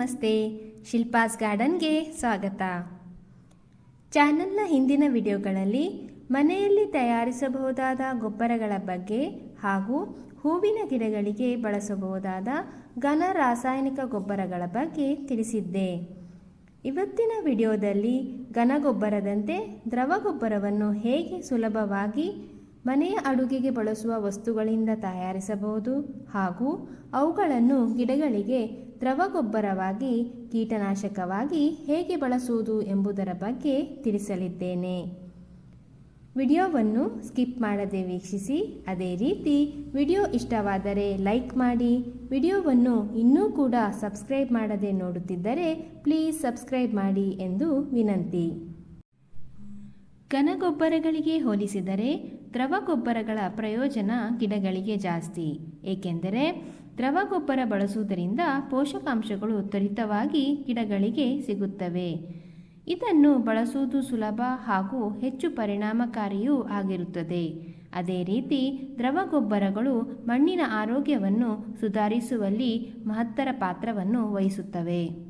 ನಮಸ್ತೆ. ಶಿಲ್ಪಾಸ್ ಗಾರ್ಡನ್ಗೆ ಸ್ವಾಗತ. ಚಾನಲ್ನ ಹಿಂದಿನ ವಿಡಿಯೋಗಳಲ್ಲಿ ಮನೆಯಲ್ಲಿ ತಯಾರಿಸಬಹುದಾದ ಗೊಬ್ಬರಗಳ ಬಗ್ಗೆ ಹಾಗೂ ಹೂವಿನ ಗಿಡಗಳಿಗೆ ಬಳಸಬಹುದಾದ ಘನ ರಾಸಾಯನಿಕ ಗೊಬ್ಬರಗಳ ಬಗ್ಗೆ ತಿಳಿಸಿದ್ದೆ. ಇವತ್ತಿನ ವಿಡಿಯೋದಲ್ಲಿ ಘನಗೊಬ್ಬರದಂತೆ ದ್ರವ ಗೊಬ್ಬರವನ್ನು ಹೇಗೆ ಸುಲಭವಾಗಿ ಮನೆಯ ಅಡುಗೆಗೆ ಬಳಸುವ ವಸ್ತುಗಳಿಂದ ತಯಾರಿಸಬಹುದು ಹಾಗೂ ಅವುಗಳನ್ನು ಗಿಡಗಳಿಗೆ ದ್ರವ ಗೊಬ್ಬರವಾಗಿ ಕೀಟನಾಶಕವಾಗಿ ಹೇಗೆ ಬಳಸುವುದು ಎಂಬುದರ ಬಗ್ಗೆ ತಿಳಿಸಲಿದ್ದೇನೆ. ವಿಡಿಯೋವನ್ನು ಸ್ಕಿಪ್ ಮಾಡದೆ ವೀಕ್ಷಿಸಿ. ಅದೇ ರೀತಿ ವಿಡಿಯೋ ಇಷ್ಟವಾದರೆ ಲೈಕ್ ಮಾಡಿ. ವಿಡಿಯೋವನ್ನು ಇನ್ನೂ ಕೂಡ ಸಬ್ಸ್ಕ್ರೈಬ್ ಮಾಡದೆ ನೋಡುತ್ತಿದ್ದರೆ ಪ್ಲೀಸ್ ಸಬ್ಸ್ಕ್ರೈಬ್ ಮಾಡಿ ಎಂದು ವಿನಂತಿ. ಘನಗೊಬ್ಬರಗಳಿಗೆ ಹೋಲಿಸಿದರೆ ದ್ರವ ಗೊಬ್ಬರಗಳ ಪ್ರಯೋಜನ ಗಿಡಗಳಿಗೆ ಜಾಸ್ತಿ, ಏಕೆಂದರೆ ದ್ರವ ಗೊಬ್ಬರ ಬಳಸುವುದರಿಂದ ಪೋಷಕಾಂಶಗಳು ತ್ವರಿತವಾಗಿ ಗಿಡಗಳಿಗೆ ಸಿಗುತ್ತವೆ. ಇದನ್ನು ಬಳಸುವುದು ಸುಲಭ ಹಾಗೂ ಹೆಚ್ಚು ಪರಿಣಾಮಕಾರಿಯೂ ಆಗಿರುತ್ತದೆ. ಅದೇ ರೀತಿ ದ್ರವ ಗೊಬ್ಬರಗಳು ಮಣ್ಣಿನ ಆರೋಗ್ಯವನ್ನು ಸುಧಾರಿಸುವಲ್ಲಿ ಮಹತ್ತರ ಪಾತ್ರವನ್ನು ವಹಿಸುತ್ತವೆ.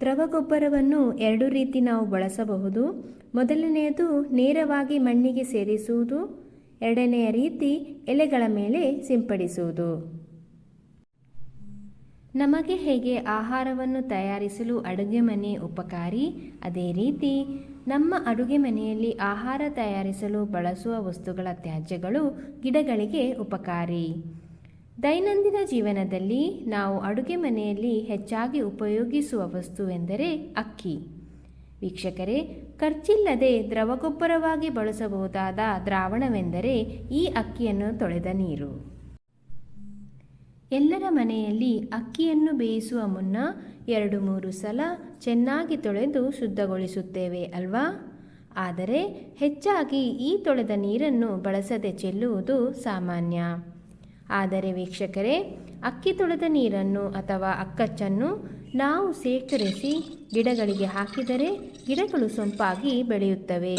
ದ್ರವ ಗೊಬ್ಬರವನ್ನು ಎರಡು ರೀತಿ ನಾವು ಬಳಸಬಹುದು. ಮೊದಲನೆಯದು ನೇರವಾಗಿ ಮಣ್ಣಿಗೆ ಸೇರಿಸುವುದು. ಎರಡನೆಯ ರೀತಿ ಎಲೆಗಳ ಮೇಲೆ ಸಿಂಪಡಿಸುವುದು. ನಮಗೆ ಹೇಗೆ ಆಹಾರವನ್ನು ತಯಾರಿಸಲು ಅಡುಗೆ ಮನೆ ಉಪಕಾರಿ? ಅದೇ ರೀತಿ ನಮ್ಮ ಅಡುಗೆ ಮನೆಯಲ್ಲಿ ಆಹಾರ ತಯಾರಿಸಲು ಬಳಸುವ ವಸ್ತುಗಳ ತ್ಯಾಜ್ಯಗಳು ಗಿಡಗಳಿಗೆ ಉಪಕಾರಿ. ದೈನಂದಿನ ಜೀವನದಲ್ಲಿ ನಾವು ಅಡುಗೆ ಮನೆಯಲ್ಲಿ ಹೆಚ್ಚಾಗಿ ಉಪಯೋಗಿಸುವ ವಸ್ತುವೆಂದರೆ ಅಕ್ಕಿ. ವೀಕ್ಷಕರೇ, ಖರ್ಚಿಲ್ಲದೆ ದ್ರವಗೊಬ್ಬರವಾಗಿ ಬಳಸಬಹುದಾದ ದ್ರಾವಣವೆಂದರೆ ಈ ಅಕ್ಕಿಯನ್ನು ತೊಳೆದ ನೀರು. ಎಲ್ಲರ ಮನೆಯಲ್ಲಿ ಅಕ್ಕಿಯನ್ನು ಬೇಯಿಸುವ ಮುನ್ನ ಎರಡು ಮೂರು ಸಲ ಚೆನ್ನಾಗಿ ತೊಳೆದು ಶುದ್ಧಗೊಳಿಸುತ್ತೇವೆ ಅಲ್ವಾ? ಆದರೆ ಹೆಚ್ಚಾಗಿ ಈ ತೊಳೆದ ನೀರನ್ನು ಬಳಸದೆ ಚೆಲ್ಲುವುದು ಸಾಮಾನ್ಯ. ಆದರೆ ವೀಕ್ಷಕರೇ, ಅಕ್ಕಿ ತೊಳೆದ ನೀರನ್ನು ಅಥವಾ ಅಕ್ಕಚ್ಚನ್ನು ನಾವು ಶೇಖರಿಸಿ ಗಿಡಗಳಿಗೆ ಹಾಕಿದರೆ ಗಿಡಗಳು ಸೊಂಪಾಗಿ ಬೆಳೆಯುತ್ತವೆ.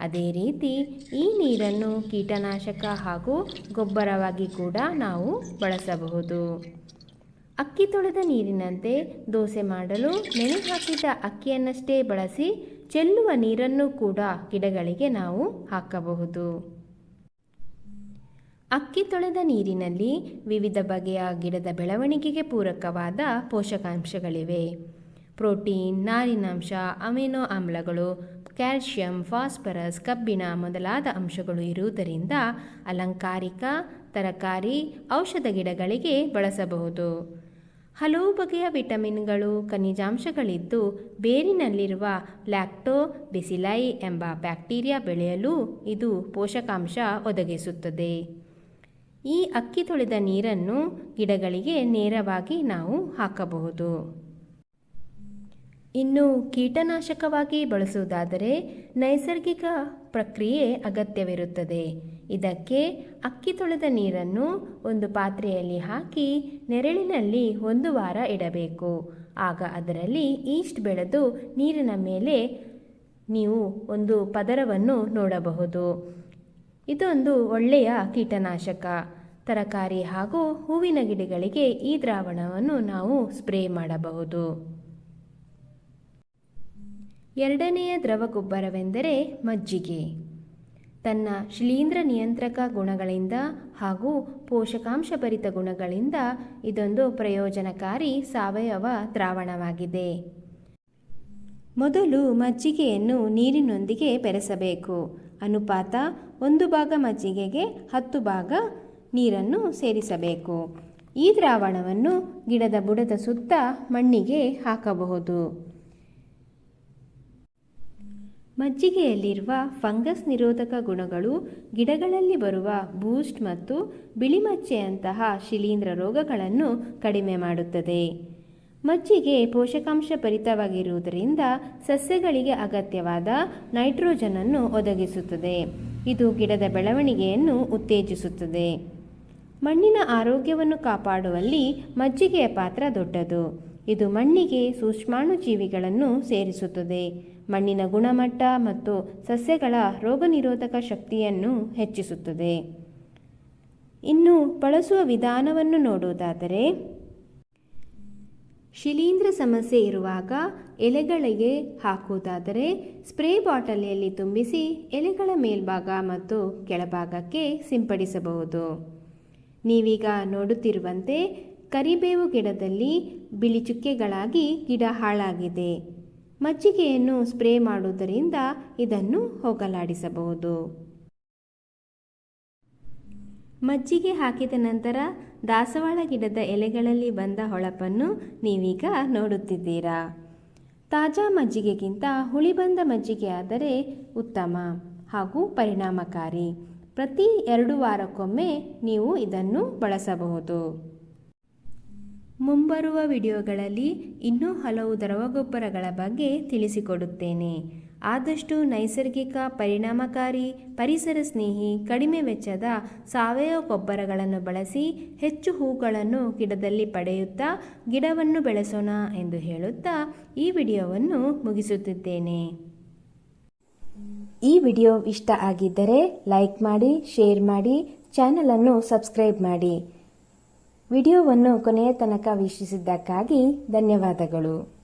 ಅದೇ ರೀತಿ ಈ ನೀರನ್ನು ಕೀಟನಾಶಕ ಹಾಗೂ ಗೊಬ್ಬರವಾಗಿ ಕೂಡ ನಾವು ಬಳಸಬಹುದು. ಅಕ್ಕಿ ತೊಳೆದ ನೀರಿನಂತೆ ದೋಸೆ ಮಾಡಲು ನೆನೆ ಹಾಕಿದ ಅಕ್ಕಿಯನ್ನಷ್ಟೇ ಬಳಸಿ ಚೆಲ್ಲುವ ನೀರನ್ನು ಕೂಡ ಗಿಡಗಳಿಗೆ ನಾವು ಹಾಕಬಹುದು. ಅಕ್ಕಿ ತೊಳೆದ ನೀರಿನಲ್ಲಿ ವಿವಿಧ ಬಗೆಯ ಗಿಡದ ಬೆಳವಣಿಗೆಗೆ ಪೂರಕವಾದ ಪೋಷಕಾಂಶಗಳಿವೆ. ಪ್ರೋಟೀನ್, ನಾರಿನಾಂಶ, ಅಮಿನೋ ಆಮ್ಲಗಳು, ಕ್ಯಾಲ್ಶಿಯಂ, ಫಾಸ್ಫರಸ್, ಕಬ್ಬಿಣ ಮೊದಲಾದ ಅಂಶಗಳು ಇರುವುದರಿಂದ ಅಲಂಕಾರಿಕ, ತರಕಾರಿ, ಔಷಧ ಗಿಡಗಳಿಗೆ ಬಳಸಬಹುದು. ಹಲವು ಬಗೆಯ ವಿಟಮಿನ್ಗಳು, ಖನಿಜಾಂಶಗಳಿದ್ದು ಬೇರಿನಲ್ಲಿರುವ ಲ್ಯಾಕ್ಟೋ ಬಿಸಿಲೈ ಎಂಬ ಬ್ಯಾಕ್ಟೀರಿಯಾ ಬೆಳೆಯಲು ಇದು ಪೋಷಕಾಂಶ ಒದಗಿಸುತ್ತದೆ. ಈ ಅಕ್ಕಿ ತೊಳೆದ ನೀರನ್ನು ಗಿಡಗಳಿಗೆ ನೇರವಾಗಿ ನಾವು ಹಾಕಬಹುದು. ಇನ್ನು ಕೀಟನಾಶಕವಾಗಿ ಬಳಸುವುದಾದರೆ ನೈಸರ್ಗಿಕ ಪ್ರಕ್ರಿಯೆ ಅಗತ್ಯವಿರುತ್ತದೆ. ಇದಕ್ಕೆ ಅಕ್ಕಿ ತೊಳೆದ ನೀರನ್ನು ಒಂದು ಪಾತ್ರೆಯಲ್ಲಿ ಹಾಕಿ ನೆರಳಿನಲ್ಲಿ ಒಂದು ವಾರ ಇಡಬೇಕು. ಆಗ ಅದರಲ್ಲಿ ಈಸ್ಟ್ ಬೆಳೆದು ನೀರಿನ ಮೇಲೆ ನೀವು ಒಂದು ಪದರವನ್ನು ನೋಡಬಹುದು. ಇದೊಂದು ಒಳ್ಳೆಯ ಕೀಟನಾಶಕ. ತರಕಾರಿ ಹಾಗೂ ಹೂವಿನ ಗಿಡಗಳಿಗೆ ಈ ದ್ರಾವಣವನ್ನು ನಾವು ಸ್ಪ್ರೇ ಮಾಡಬಹುದು. ಎರಡನೆಯ ದ್ರವ ಗೊಬ್ಬರವೆಂದರೆ ಮಜ್ಜಿಗೆ. ತನ್ನ ಶಿಲೀಂಧ್ರ ನಿಯಂತ್ರಕ ಗುಣಗಳಿಂದ ಹಾಗೂ ಪೋಷಕಾಂಶ ಭರಿತ ಗುಣಗಳಿಂದ ಇದೊಂದು ಪ್ರಯೋಜನಕಾರಿ ಸಾವಯವ ದ್ರಾವಣವಾಗಿದೆ. ಮೊದಲು ಮಜ್ಜಿಗೆಯನ್ನು ನೀರಿನೊಂದಿಗೆ ಬೆರೆಸಬೇಕು. ಅನುಪಾತ ಒಂದು ಭಾಗ ಮಜ್ಜಿಗೆಗೆ ಹತ್ತು ಭಾಗ ನೀರನ್ನು ಸೇರಿಸಬೇಕು. ಈ ದ್ರಾವಣವನ್ನು ಗಿಡದ ಬುಡದ ಸುತ್ತ ಮಣ್ಣಿಗೆ ಹಾಕಬಹುದು. ಮಜ್ಜಿಗೆಯಲ್ಲಿರುವ ಫಂಗಸ್ ನಿರೋಧಕ ಗುಣಗಳು ಗಿಡಗಳಲ್ಲಿ ಬರುವ ಬೂಸ್ಟ್ ಮತ್ತು ಬಿಳಿಮಚ್ಚೆಯಂತಹ ಶಿಲೀಂಧ್ರ ರೋಗಗಳನ್ನು ಕಡಿಮೆ ಮಾಡುತ್ತದೆ. ಮಜ್ಜಿಗೆ ಪೋಷಕಾಂಶ ಭರಿತವಾಗಿರುವುದರಿಂದ ಸಸ್ಯಗಳಿಗೆ ಅಗತ್ಯವಾದ ನೈಟ್ರೋಜನನ್ನು ಒದಗಿಸುತ್ತದೆ. ಇದು ಗಿಡದ ಬೆಳವಣಿಗೆಯನ್ನು ಉತ್ತೇಜಿಸುತ್ತದೆ. ಮಣ್ಣಿನ ಆರೋಗ್ಯವನ್ನು ಕಾಪಾಡುವಲ್ಲಿ ಮಜ್ಜಿಗೆಯ ಪಾತ್ರ ದೊಡ್ಡದು. ಇದು ಮಣ್ಣಿಗೆ ಸೂಕ್ಷ್ಮಾಣುಜೀವಿಗಳನ್ನು ಸೇರಿಸುತ್ತದೆ. ಮಣ್ಣಿನ ಗುಣಮಟ್ಟ ಮತ್ತು ಸಸ್ಯಗಳ ರೋಗನಿರೋಧಕ ಶಕ್ತಿಯನ್ನು ಹೆಚ್ಚಿಸುತ್ತದೆ. ಇನ್ನು ಬಳಸುವ ವಿಧಾನವನ್ನು ನೋಡುವುದಾದರೆ ಶಿಲೀಂಧ್ರ ಸಮಸ್ಯೆ ಇರುವಾಗ ಎಲೆಗಳಿಗೆ ಹಾಕುವುದಾದರೆ ಸ್ಪ್ರೇ ಬಾಟಲಿಯಲ್ಲಿ ತುಂಬಿಸಿ ಎಲೆಗಳ ಮೇಲ್ಭಾಗ ಮತ್ತು ಕೆಳಭಾಗಕ್ಕೆ ಸಿಂಪಡಿಸಬಹುದು. ನೀವೀಗ ನೋಡುತ್ತಿರುವಂತೆ ಕರಿಬೇವು ಗಿಡದಲ್ಲಿ ಬಿಳಿ ಚುಕ್ಕೆಗಳಾಗಿ ಗಿಡ ಹಾಳಾಗಿದೆ. ಮಜ್ಜಿಗೆಯನ್ನು ಸ್ಪ್ರೇ ಮಾಡುವುದರಿಂದ ಇದನ್ನು ಹೋಗಲಾಡಿಸಬಹುದು. ಮಜ್ಜಿಗೆ ಹಾಕಿದ ನಂತರ ದಾಸವಾಳ ಗಿಡದ ಎಲೆಗಳಲ್ಲಿ ಬಂದ ಹೊಳಪನ್ನು ನೀವೀಗ ನೋಡುತ್ತಿದ್ದೀರಾ? ತಾಜಾ ಮಜ್ಜಿಗೆಗಿಂತ ಹುಳಿ ಬಂದ ಮಜ್ಜಿಗೆ ಆದರೆ ಉತ್ತಮ ಹಾಗೂ ಪರಿಣಾಮಕಾರಿ. ಪ್ರತಿ ಎರಡು ವಾರಕ್ಕೊಮ್ಮೆ ನೀವು ಇದನ್ನು ಬಳಸಬಹುದು. ಮುಂಬರುವ ವಿಡಿಯೋಗಳಲ್ಲಿ ಇನ್ನೂ ಹಲವು ದ್ರವಗೊಬ್ಬರಗಳ ಬಗ್ಗೆ ತಿಳಿಸಿಕೊಡುತ್ತೇನೆ. ಆದಷ್ಟು ನೈಸರ್ಗಿಕ, ಪರಿಣಾಮಕಾರಿ, ಪರಿಸರ ಸ್ನೇಹಿ, ಕಡಿಮೆ ವೆಚ್ಚದ ಸಾವಯವ ಗೊಬ್ಬರಗಳನ್ನು ಬಳಸಿ ಹೆಚ್ಚು ಹೂಗಳನ್ನು ಗಿಡದಲ್ಲಿ ಪಡೆಯುತ್ತಾ ಗಿಡವನ್ನು ಬೆಳೆಸೋಣ ಎಂದು ಹೇಳುತ್ತಾ ಈ ವಿಡಿಯೋವನ್ನು ಮುಗಿಸುತ್ತಿದ್ದೇನೆ. ಈ ವಿಡಿಯೋ ಇಷ್ಟ ಆಗಿದ್ದರೆ ಲೈಕ್ ಮಾಡಿ, ಶೇರ್ ಮಾಡಿ, ಚಾನಲನ್ನು ಸಬ್ಸ್ಕ್ರೈಬ್ ಮಾಡಿ. ವಿಡಿಯೋವನ್ನು ಕೊನೆಯ ತನಕ ವೀಕ್ಷಿಸಿದ್ದಕ್ಕಾಗಿ ಧನ್ಯವಾದಗಳು.